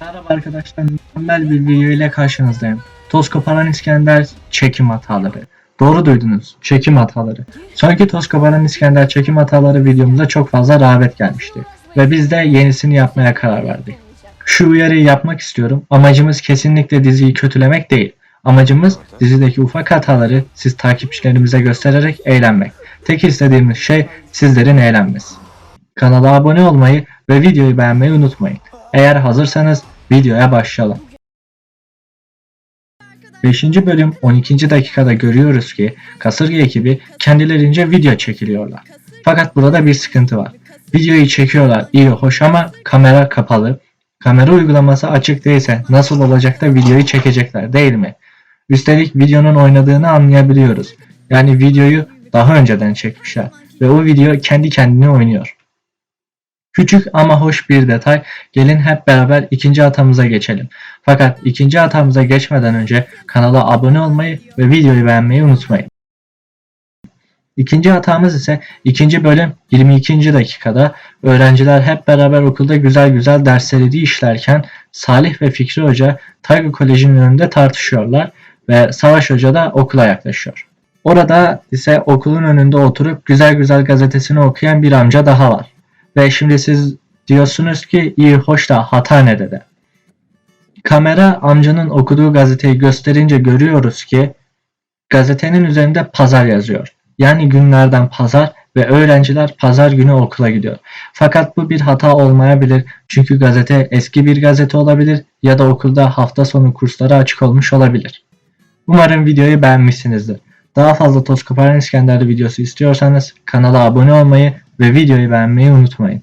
Merhaba arkadaşlar, mükemmel bir video ile karşınızdayım. Toz koparan İskender çekim hataları. Doğru duydunuz, çekim hataları. Sonraki toz koparan İskender çekim hataları videomuzda çok fazla rağbet gelmişti. Ve biz de yenisini yapmaya karar verdik. Şu uyarıyı yapmak istiyorum. Amacımız kesinlikle diziyi kötülemek değil. Amacımız dizideki ufak hataları siz takipçilerimize göstererek eğlenmek. Tek istediğimiz şey sizlerin eğlenmesi. Kanala abone olmayı ve videoyu beğenmeyi unutmayın. Eğer hazırsanız videoya başlayalım. 5. bölüm 12. dakikada görüyoruz ki kasırga ekibi kendilerince video çekiliyorlar. Fakat burada bir sıkıntı var. Videoyu çekiyorlar iyi hoş ama kamera kapalı. Kamera uygulaması açık değilse nasıl olacak da videoyu çekecekler değil mi? Üstelik videonun oynadığını anlayabiliyoruz. Yani videoyu daha önceden çekmişler ve o video kendi kendine oynuyor. Küçük ama hoş bir detay. Gelin hep beraber ikinci hatamıza geçelim. Fakat ikinci hatamıza geçmeden önce kanala abone olmayı ve videoyu beğenmeyi unutmayın. İkinci hatamız ise ikinci bölüm 22. dakikada öğrenciler hep beraber okulda güzel güzel dersleri işlerken Salih ve Fikri Hoca Tayga Koleji'nin önünde tartışıyorlar ve Savaş Hoca da okula yaklaşıyor. Orada ise okulun önünde oturup güzel güzel gazetesini okuyan bir amca daha var. Ve şimdi siz diyorsunuz ki iyi hoş da hata ne dedi? Kamera amcanın okuduğu gazeteyi gösterince görüyoruz ki gazetenin üzerinde pazar yazıyor. Yani günlerden pazar ve öğrenciler pazar günü okula gidiyor. Fakat bu bir hata olmayabilir çünkü gazete eski bir gazete olabilir ya da okulda hafta sonu kursları açık olmuş olabilir. Umarım videoyu beğenmişsinizdir. Daha fazla Toz Koparan İskender'li videosu istiyorsanız kanala abone olmayı ve videoyu beğenmeyi unutmayın.